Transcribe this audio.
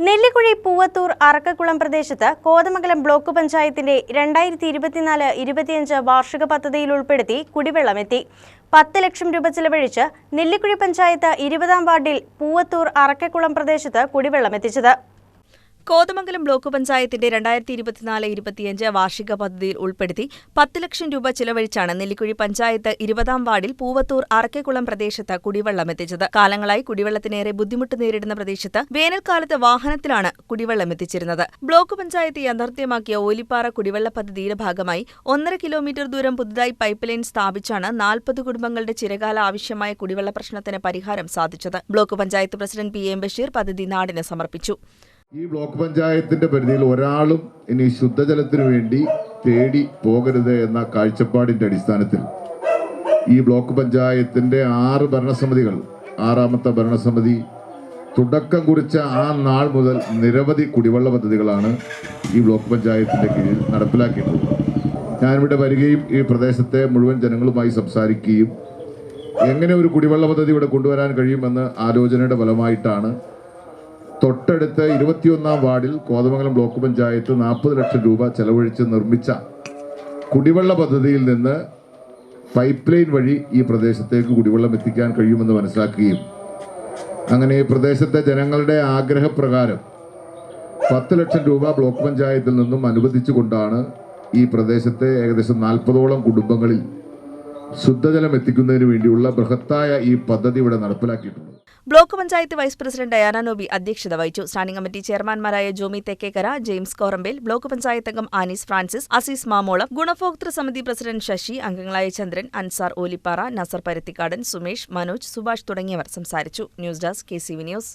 നെല്ലിക്കുഴി പൂവത്തൂർ അറക്കക്കുളം പ്രദേശത്ത് കോതമംഗലം ബ്ലോക്ക് പഞ്ചായത്തിന്റെ രണ്ടായിരത്തി ഇരുപത്തിനാല് ഇരുപത്തിയഞ്ച് വാർഷിക പദ്ധതിയിൽ ഉൾപ്പെടുത്തി കുടിവെള്ളമെത്തി പത്ത് ലക്ഷം രൂപ ചെലവഴിച്ച് നെല്ലിക്കുഴി പഞ്ചായത്ത് ഇരുപതാം വാർഡിൽ പൂവത്തൂർ അറക്കക്കുളം പ്രദേശത്ത് കുടിവെള്ളമെത്തിച്ചത് കോതമംഗലം ബ്ലോക്ക് പഞ്ചായത്തിന്റെ രണ്ടായിരത്തി ഇരുപത്തിനാല് ഇരുപത്തിയഞ്ച് വാർഷിക പദ്ധതിയിൽ ഉൾപ്പെടുത്തി പത്ത് ലക്ഷം രൂപ ചിലവഴിച്ചാണ് നെല്ലിക്കുഴി പഞ്ചായത്ത് ഇരുപതാം വാർഡിൽ പൂവത്തൂർ അറക്കക്കുളം പ്രദേശത്ത് കുടിവെള്ളം എത്തിച്ചത്. കാലങ്ങളായി കുടിവെള്ളത്തിനേറെ ബുദ്ധിമുട്ട് നേരിടുന്ന പ്രദേശത്ത് വേനൽക്കാലത്ത് വാഹനത്തിലാണ് കുടിവെള്ളം എത്തിച്ചിരുന്നത്. ബ്ലോക്ക് പഞ്ചായത്ത് യാഥാർത്ഥ്യമാക്കിയ ഓലിപ്പാറ കുടിവെള്ള പദ്ധതിയുടെ ഭാഗമായി ഒന്നര കിലോമീറ്റർ ദൂരം പുതുതായി പൈപ്പ് ലൈൻ സ്ഥാപിച്ചാണ് നാൽപ്പത് കുടുംബങ്ങളുടെ ചിരകാല ആവശ്യമായ കുടിവെള്ള പ്രശ്നത്തിന് പരിഹാരം സാധിച്ചത്. Block panchayat president P M Basheer പദ്ധതി നാടിന് സമർപ്പിച്ചു. ഈ ബ്ലോക്ക് പഞ്ചായത്തിന്റെ പരിധിയിൽ ഒരാളും ഇനി ശുദ്ധജലത്തിനു വേണ്ടി തേടി പോകരുത് എന്ന കാഴ്ചപ്പാടിന്റെ അടിസ്ഥാനത്തിൽ ഈ ബ്ലോക്ക് പഞ്ചായത്തിന്റെ ആറ് ഭരണസമിതികൾ ആറാമത്തെ ഭരണസമിതി തുടക്കം കുറിച്ച ആ നാൾ മുതൽ നിരവധി കുടിവെള്ള പദ്ധതികളാണ് ഈ ബ്ലോക്ക് പഞ്ചായത്തിന്റെ കീഴിൽ നടപ്പിലാക്കിയിട്ടുള്ളത്. ഞാനിവിടെ വരികയും ഈ പ്രദേശത്തെ മുഴുവൻ ജനങ്ങളുമായി സംസാരിക്കുകയും എങ്ങനെ ഒരു കുടിവെള്ള പദ്ധതി ഇവിടെ കൊണ്ടുവരാൻ കഴിയുമെന്ന് ആലോചനയുടെ ഫലമായിട്ടാണ് തൊട്ടടുത്ത് ഇരുപത്തിയൊന്നാം വാർഡിൽ കോതമംഗലം ബ്ലോക്ക് പഞ്ചായത്ത് നാൽപ്പത് ലക്ഷം രൂപ ചെലവഴിച്ച് നിർമ്മിച്ച കുടിവെള്ള പദ്ധതിയിൽ നിന്ന് പൈപ്പ് ലൈൻ വഴി ഈ പ്രദേശത്തേക്ക് കുടിവെള്ളം എത്തിക്കാൻ കഴിയുമെന്ന് മനസ്സിലാക്കുകയും അങ്ങനെ ഈ പ്രദേശത്തെ ജനങ്ങളുടെ ആഗ്രഹപ്രകാരം പത്ത് ലക്ഷം രൂപ ബ്ലോക്ക് പഞ്ചായത്തിൽ നിന്നും അനുവദിച്ചുകൊണ്ടാണ് ഈ പ്രദേശത്തെ ഏകദേശം നാൽപ്പതോളം കുടുംബങ്ങളിൽ ശുദ്ധജലം എത്തിക്കുന്നതിന് വേണ്ടിയുള്ള ബൃഹത്തായ ഈ പദ്ധതി ഇവിടെ നടപ്പിലാക്കിയിട്ടുള്ളത് block panchayat vice president Diana Nobi അധ്യക്ഷത വഹിച്ചു. സ്റ്റാൻഡിംഗ് കമ്മിറ്റി ചെയർമാൻമാരായ ജോമി തെക്കേക്കര ജെയിംസ് കോറമ്പേൽ ബ്ലോക്ക് പഞ്ചായത്ത് അംഗം ആനീസ് ഫ്രാൻസിസ് അസീസ് മാമോളം ഗുണഭോക്തൃ സമിതി പ്രസിഡന്റ് ശശി അംഗങ്ങളായ ചന്ദ്രൻ അൻസാർ ഓലിപ്പാറ നസർ പരുത്തിക്കാടൻ സുമേഷ് മനോജ് സുഭാഷ് തുടങ്ങിയവർ സംസാരിച്ചു. News desk K C V news.